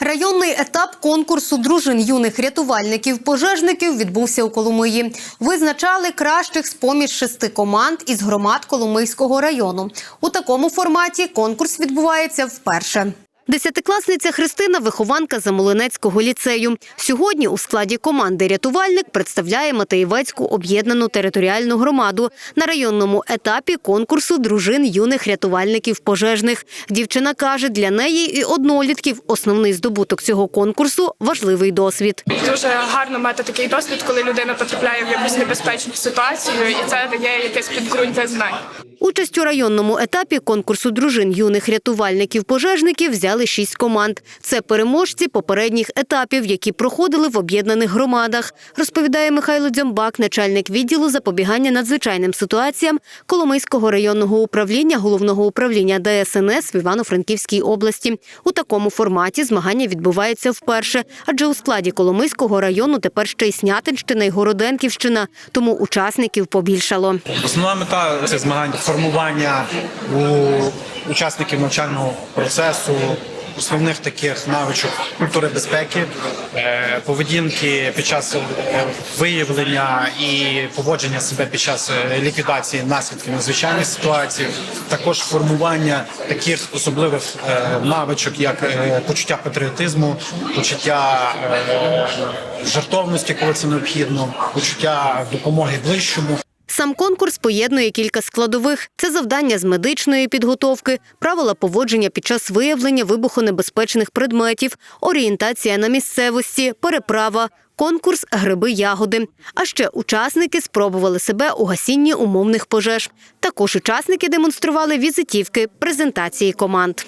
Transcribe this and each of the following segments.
Районний етап конкурсу дружин юних рятувальників-пожежників відбувся у Коломиї. Визначали кращих з поміж шести команд із громад Коломийського району. У такому форматі конкурс відбувається вперше. Десятикласниця Христина – вихованка Замолинецького ліцею. Сьогодні у складі команди рятувальник представляє Матеєвецьку об'єднану територіальну громаду на районному етапі конкурсу дружин юних рятувальників-пожежних. Дівчина каже, для неї і однолітків основний здобуток цього конкурсу – важливий досвід. Дуже гарно мати такий досвід, коли людина потрапляє в якусь небезпечну ситуацію, і це дає якесь підґрунтя знань. Участь у районному етапі конкурсу дружин юних рятувальників-пожежників взяли шість команд. Це переможці попередніх етапів, які проходили в об'єднаних громадах, розповідає Михайло Дзямбак, начальник відділу запобігання надзвичайним ситуаціям Коломийського районного управління головного управління ДСНС в Івано-Франківській області. У такому форматі змагання відбуваються вперше, адже у складі Коломийського району тепер ще й Снятинщина і Городенківщина, тому учасників побільшало. Основна мета це змагань формування у учасників навчального процесу. Основних таких навичок культури безпеки, е, поведінки під час е, виявлення і поводження себе під час е, ліквідації наслідків надзвичайних ситуацій, також формування таких особливих навичок, як почуття патріотизму, почуття жартовності, коли це необхідно, почуття допомоги ближчому. Сам конкурс поєднує кілька складових: це завдання з медичної підготовки, правила поводження під час виявлення вибухонебезпечних предметів, орієнтація на місцевості, переправа. Конкурс гриби ягоди. А ще учасники спробували себе у гасінні умовних пожеж. Також учасники демонстрували візитівки презентації команд.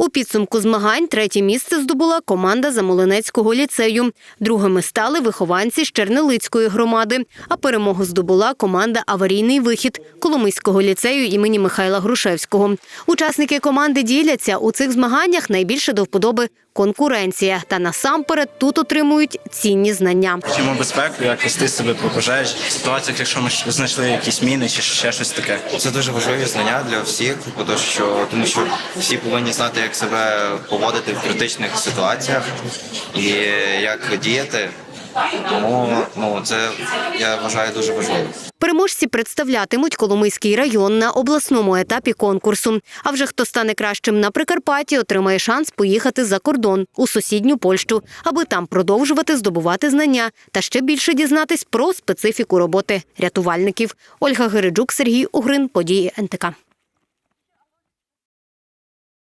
У підсумку змагань третє місце здобула команда Замолинецького ліцею. Другими стали вихованці з Чернелицької громади. А перемогу здобула команда Аварійний вихід Коломийського ліцею імені Михайла Грушевського. Учасники команди діляться у цих змаганнях найбільше до вподоби конкуренція. Та насамперед тут отримують цінні знання. Вчимо безпеку, як вести себе по пожежі, в ситуаціях, якщо ми знайшли якісь міни чи ще щось таке. Це дуже важливі знання для всіх, бо що тому що всі повинні знати, як себе поводити в критичних ситуаціях і як діяти. Тому ну це я вважаю дуже важливо. Переможці представлятимуть Коломийський район на обласному етапі конкурсу. А вже хто стане кращим на Прикарпатті, отримає шанс поїхати за кордон у сусідню Польщу, аби там продовжувати здобувати знання та ще більше дізнатись про специфіку роботи рятувальників. Ольга Гириджук, Сергій Угрин, події НТК.